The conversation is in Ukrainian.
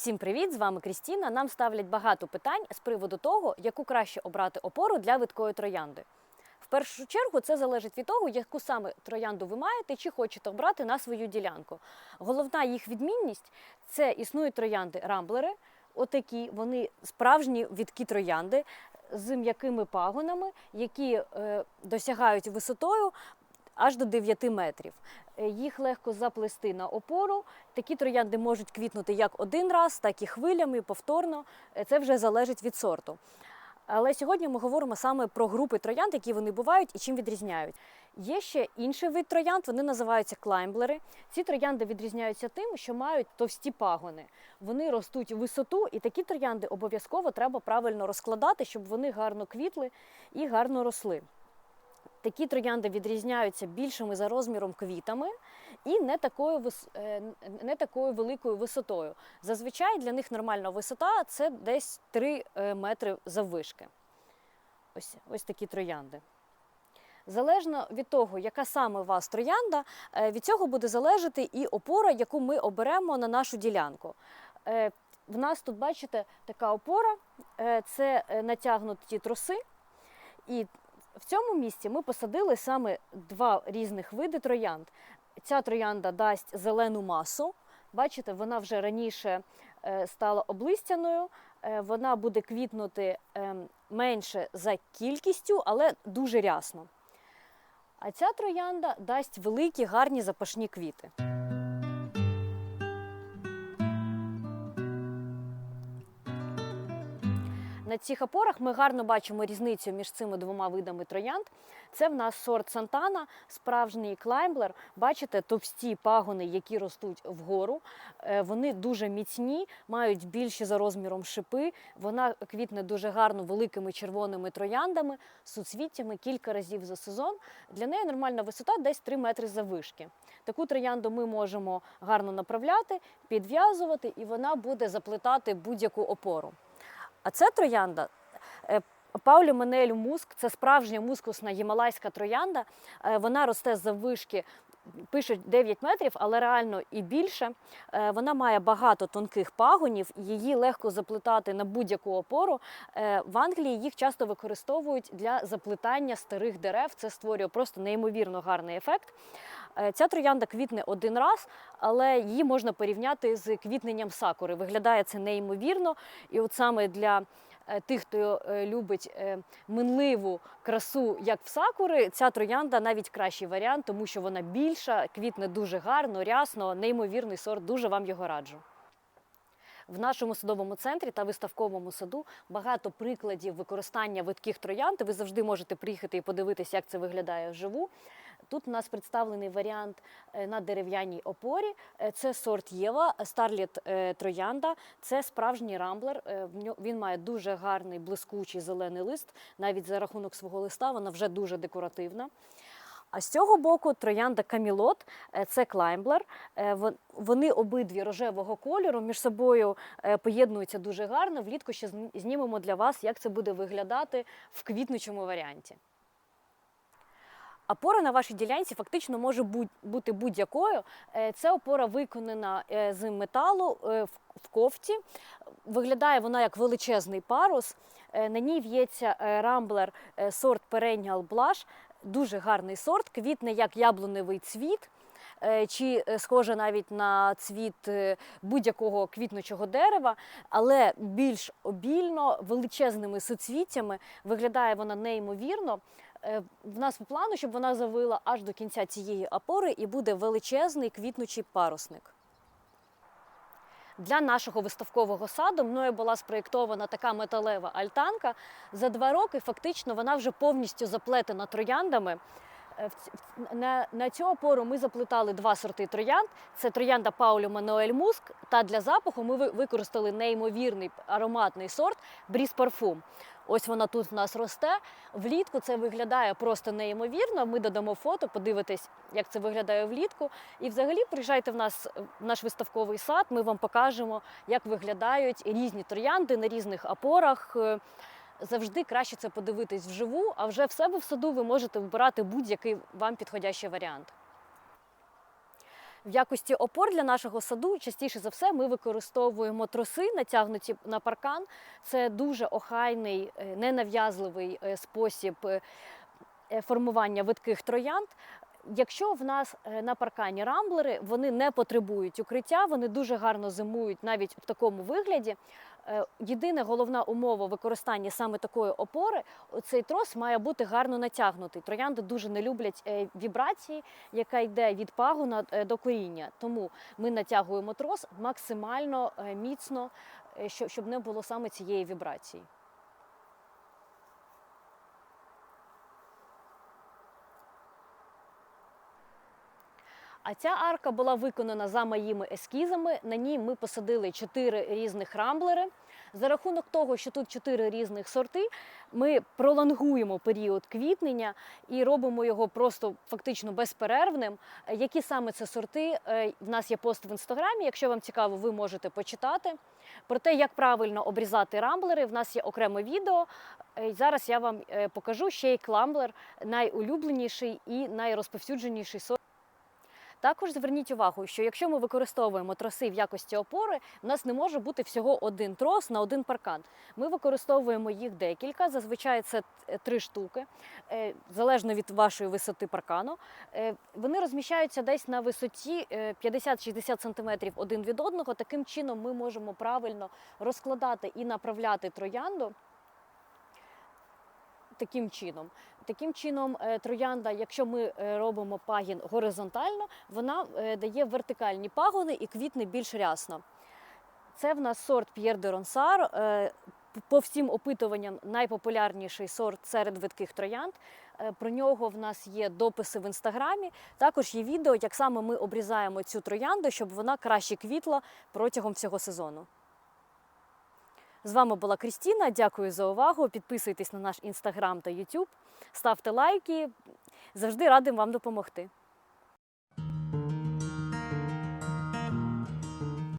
Всім привіт! З вами Крістіна. Нам ставлять багато питань з приводу того, яку краще обрати опору для видкої троянди. В першу чергу це залежить від того, яку саме троянду ви маєте чи хочете обрати на свою ділянку. Головна їх відмінність це існують троянди рамблери. Отакі вони справжні відкі троянди з м'якими пагонами, які е, досягають висотою аж до 9 метрів. Е, Їх легко заплести на опору. Такі троянди можуть квітнути як один раз, так і хвилями, повторно. Е, Це вже залежить від сорту. Але сьогодні ми говоримо саме про групи троянд, які вони бувають і чим відрізняють. Є ще інший вид троянд, вони називаються клаймблери. Ці троянди відрізняються тим, що мають товсті пагони. Вони ростуть у висоту, і такі троянди обов'язково треба правильно розкладати, щоб вони гарно квітли і гарно росли. Такі троянди відрізняються більшими за розміром квітами і не такою, е, не такою великою висотою. Зазвичай для них нормальна висота це десь 3 е, метри заввишки. Ось, ось такі троянди. Залежно від того, яка саме у вас троянда, е, від цього буде залежати і опора, яку ми оберемо на нашу ділянку. В нас тут, бачите, така опора, це натягнуті троси. І в цьому місці ми посадили саме два різних види троянд. Ця троянда дасть зелену масу. Бачите, вона вже раніше е, стала облистяною, е, вона буде квітнути е, менше за кількістю, але дуже рясно. А ця троянда дасть великі гарні запашні квіти. На цих опорах ми гарно бачимо різницю між цими двома видами троянд. Це в нас сорт Сантана, справжній клаймблер. Бачите, товсті пагони, які ростуть вгору. Е, Вони дуже міцні, мають більші за розміром шипи. Вона квітне дуже гарно великими червоними трояндами, суцвіттями кілька разів за сезон. Для неї нормальна висота десь 3 метри заввишки. Таку троянду ми можемо гарно направляти, підв'язувати, і вона буде заплетати будь-яку опору. А це троянда. е, Паулі Менель Муск це справжня мускусна гімалайська троянда. Е, Вона росте заввишки, пишуть 9 метрів, але реально і більше. Е, Вона має багато тонких пагонів, її легко заплетати на будь-яку опору. Е, В Англії їх часто використовують для заплетання старих дерев. Це створює просто неймовірно гарний ефект. Е, Ця троянда квітне один раз, але її можна порівняти з квітненням сакури. Виглядає це неймовірно. І от саме для тих, хто е, любить е, минливу красу, як в сакури, ця троянда навіть кращий варіант, тому що вона більша, квітне дуже гарно, рясно, неймовірний сорт. Дуже вам його раджу. В нашому садовому центрі та виставковому саду багато прикладів використання видких троянд. Ви завжди можете приїхати і подивитися, як це виглядає вживу. Тут у нас представлений варіант е, на дерев'яній опорі. Е, Це сорт Єва, Старліт Троянда. Це справжній рамблер. Е, Він має дуже гарний блискучий зелений лист. Навіть за рахунок свого листа вона вже дуже декоративна. А з цього боку троянда Камілот е, це клаймблер. Е, Вони обидві рожевого кольору між собою е, поєднуються дуже гарно. Влітку ще знімемо для вас, як це буде виглядати в квітнучому варіанті. Опора на вашій ділянці фактично може бути будь-якою. Це опора виконана е, з металу е, в- кофті. Виглядає вона як величезний парус. Е, На ній в'ється рамблер сорт Perennial Blush. Дуже гарний сорт, квітне як яблуневий цвіт. Е, Чи е, схоже навіть на цвіт е, будь-якого квітнучого дерева, але більш обільно, величезними суцвіттями виглядає вона неймовірно. В нас по плану, щоб вона завила аж до кінця цієї опори і буде величезний квітнучий парусник. Для нашого виставкового саду мною була спроєктована така металева альтанка. За два роки фактично вона вже повністю заплетена трояндами. Е, На, на цю опору ми заплетали два сорти троянд. Це троянда Паулю Мануель Муск. Та для запаху ми ви- використали неймовірний ароматний сорт Бріз Парфум. Ось вона тут в нас росте. Влітку це виглядає просто неймовірно. Ми додамо фото, подивитесь, як це виглядає влітку. І взагалі приїжджайте в нас в наш виставковий сад. Ми вам покажемо, як виглядають різні троянди на різних опорах. Завжди краще це подивитись вживу, а вже в себе в саду ви можете вибирати будь-який вам підходящий варіант. В якості опор для нашого саду частіше за все ми використовуємо троси, натягнуті на паркан. Це дуже охайний, е, ненав'язливий е, спосіб е, формування видких троянд. Якщо в нас е, на паркані рамблери, вони не потребують укриття, вони дуже гарно зимують навіть в такому вигляді. Е, Єдина головна умова використання саме такої опори цей трос має бути гарно натягнутий. Троянди дуже не люблять е, вібрації, яка йде від пагона е, до коріння. Тому ми натягуємо трос максимально міцно, щоб не було саме цієї вібрації. А ця арка була виконана за моїми ескізами. На ній ми посадили чотири різних рамблери. За рахунок того, що тут чотири різних сорти, ми пролонгуємо період квітнення і робимо його просто фактично безперервним. Які саме це сорти? Е, В нас є пост в інстаграмі. Якщо вам цікаво, ви можете почитати. Про те, як правильно обрізати рамблери, в нас є окреме відео. Е, Зараз я вам е, покажу ще й кламблер, найулюбленіший і найрозповсюдженіший сорт. Також зверніть увагу, що якщо ми використовуємо троси в якості опори, в нас не може бути всього один трос на один паркан. Ми використовуємо їх декілька, зазвичай це е, три штуки, е, залежно від вашої висоти паркану. Е, Вони розміщаються десь на висоті е, 50-60 см один від одного. Таким чином ми можемо правильно розкладати і направляти троянду. Таким чином, таким чином, е, троянда, якщо ми е, робимо пагін горизонтально, вона е, дає вертикальні пагони і квітне більш рясно. Це в нас сорт П'єр де Ронсар. По всім опитуванням найпопулярніший сорт серед видких троянд. Про нього в нас є дописи в інстаграмі. Також є відео, як саме ми обрізаємо цю троянду, щоб вона краще квітла протягом всього сезону. З вами була Крістіна. Дякую за увагу. Підписуйтесь на наш інстаграм та Ютуб, ставте лайки. Завжди радим вам допомогти.